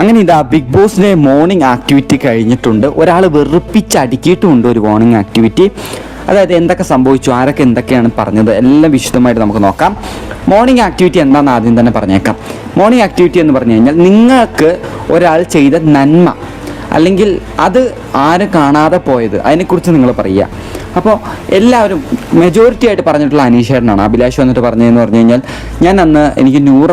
അങ്ങനെ ഇതാ ബിഗ് ബോസിന്റെ മോർണിംഗ് ആക്ടിവിറ്റി കഴിഞ്ഞിട്ടുണ്ട്. ഒരാൾ വെറുപ്പിച്ചടുക്കിയിട്ടുമുണ്ട് ഒരു മോർണിംഗ് ആക്ടിവിറ്റി അതായത് എന്തൊക്കെ സംഭവിച്ചു ആരൊക്കെ എന്തൊക്കെയാണ് പറഞ്ഞത് എല്ലാം വിശദമായിട്ട് നമുക്ക് നോക്കാം. മോർണിംഗ് ആക്ടിവിറ്റി എന്താണെന്ന് ആദ്യം തന്നെ പറഞ്ഞേക്കാം. മോർണിംഗ് ആക്ടിവിറ്റി എന്ന് പറഞ്ഞു കഴിഞ്ഞാൽ നിങ്ങൾക്ക് ഒരാൾ ചെയ്ത നന്മ അല്ലെങ്കിൽ അത് ആരും കാണാതെ പോയത് അതിനെക്കുറിച്ച് നിങ്ങൾ പറയുക. അപ്പോൾ എല്ലാവരും മെജോറിറ്റി ആയിട്ട് പറഞ്ഞിട്ടുള്ള അനീഷേട്ടനാണ്. അഭിലാഷ് വന്നിട്ട് പറഞ്ഞതെന്ന് പറഞ്ഞു കഴിഞ്ഞാൽ ഞാൻ അന്ന് എനിക്ക് നൂറ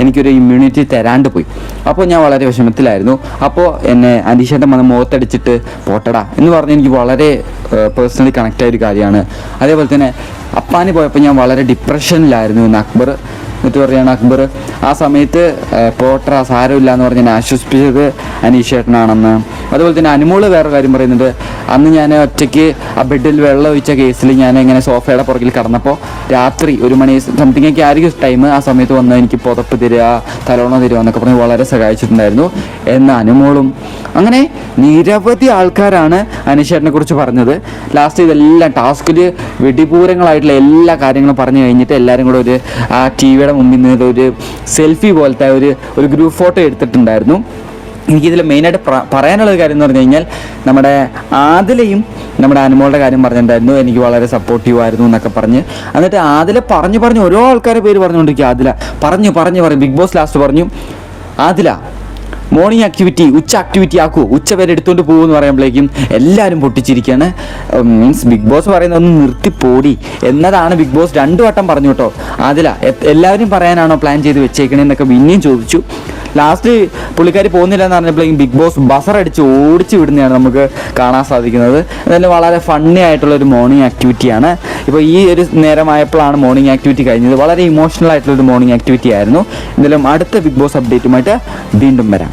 എനിക്കൊരു ഇമ്മ്യൂണിറ്റി തരാണ്ട് പോയി. അപ്പോൾ ഞാൻ വളരെ വിഷമത്തിലായിരുന്നു. അപ്പോൾ എന്നെ അനീഷേട്ടൻ വന്ന് മുഖത്തടിച്ചിട്ട് പോട്ടടാ എന്ന് പറഞ്ഞ് എനിക്ക് വളരെ പേഴ്സണലി കണക്റ്റായ ഒരു കാര്യമാണ്. അതേപോലെ തന്നെ അപ്പാന് പോയപ്പോൾ ഞാൻ വളരെ ഡിപ്രഷനിലായിരുന്നു എന്ന് അക്ബർ എന്നിട്ട് പറയുകയാണ് അക്ബർ ആ സമയത്ത് പോട്ടർ ആ സാരമില്ല എന്ന് പറഞ്ഞ് എന്നെ ആശ്വസിപ്പിച്ചത് അനീഷേട്ടനാണെന്ന്. അതുപോലെ തന്നെ അനുമോൾ വേറെ കാര്യം പറയുന്നുണ്ട്. അന്ന് ഞാൻ ഒറ്റയ്ക്ക് ആ ബെഡിൽ വെള്ളം ഒഴിച്ച കേസിൽ ഞാൻ ഇങ്ങനെ സോഫയുടെ പുറകിൽ കടന്നപ്പോൾ രാത്രി ഒരു മണി സംതിങ് ഒക്കെ ആയിരിക്കും ടൈം ആ സമയത്ത് വന്ന് എനിക്ക് പുതപ്പ് തരിക തലോണ തരിക എന്നൊക്കെ പറഞ്ഞ് വളരെ സഹായിച്ചിട്ടുണ്ടായിരുന്നു. എന്ന് അനുമോളും അങ്ങനെ നിരവധി ആൾക്കാരാണ് അനീഷേട്ടനെ കുറിച്ച് പറഞ്ഞത്. ലാസ്റ്റ് ഇതെല്ലാം ടാസ്കിൽ വെടിപൂരങ്ങളായിട്ടുള്ള എല്ലാ കാര്യങ്ങളും പറഞ്ഞു കഴിഞ്ഞിട്ട് എല്ലാവരും കൂടെ ഒരു ആ ടി വിയുടെ മുമ്പിൽ നിന്ന് ഒരു സെൽഫി പോലത്തെ ഒരു ഒരു ഗ്രൂപ്പ് ഫോട്ടോ എടുത്തിട്ടുണ്ടായിരുന്നു. എനിക്കിതിൽ മെയിനായിട്ട് പറയാനുള്ള ഒരു കാര്യം എന്ന് പറഞ്ഞു കഴിഞ്ഞാൽ നമ്മുടെ ആദിലയും നമ്മുടെ അനുമോളുടെ കാര്യം പറഞ്ഞിട്ടുണ്ടായിരുന്നു. എനിക്ക് വളരെ സപ്പോർട്ടീവ് ആയിരുന്നു എന്നൊക്കെ പറഞ്ഞ്. എന്നിട്ട് ആദില പറഞ്ഞു പറഞ്ഞു ഓരോ ആൾക്കാരുടെ പേര് പറഞ്ഞുകൊണ്ടിരിക്കുക. ആദില പറഞ്ഞു പറഞ്ഞു പറഞ്ഞു. ബിഗ് ബോസ് ലാസ്റ്റ് പറഞ്ഞു ആദില മോർണിംഗ് ആക്ടിവിറ്റി ഉച്ച ആക്ടിവിറ്റി ആക്കൂ. ഉച്ച വരെ എടുത്തുകൊണ്ട് പോകുമെന്ന് പറയുമ്പോഴേക്കും എല്ലാവരും പൊട്ടിച്ചിരിക്കുകയാണ്. മീൻസ് ബിഗ് ബോസ് പറയുന്നത് ഒന്ന് നിർത്തിപ്പോടി എന്നതാണ് ബിഗ് ബോസ് രണ്ടു വട്ടം പറഞ്ഞു കേട്ടോ. അതില എല്ലാവരും പറയാനാണോ പ്ലാൻ ചെയ്ത് വെച്ചേക്കണേന്നൊക്കെ പിന്നെയും ചോദിച്ചു. ലാസ്റ്റ് പുള്ളിക്കാരി പോകുന്നില്ല എന്ന് പറഞ്ഞപ്പോഴേക്കും ബിഗ് ബോസ് ബസർ അടിച്ച് ഓടിച്ച് വിടുന്നതാണ് നമുക്ക് കാണാൻ സാധിക്കുന്നത്. എന്തായാലും വളരെ ഫണ്ണി ആയിട്ടുള്ള ഒരു മോർണിംഗ് ആക്ടിവിറ്റിയാണ് ഇപ്പോൾ ഈ ഒരു നേരമായപ്പോഴാണ് മോർണിംഗ് ആക്ടിവിറ്റി കഴിഞ്ഞത്. വളരെ ഇമോഷണൽ ആയിട്ടുള്ള ഒരു മോർണിംഗ് ആക്ടിവിറ്റി ആയിരുന്നു. എന്തായാലും അടുത്ത ബിഗ് ബോസ് അപ്ഡേറ്റുമായിട്ട് വീണ്ടും വരാം.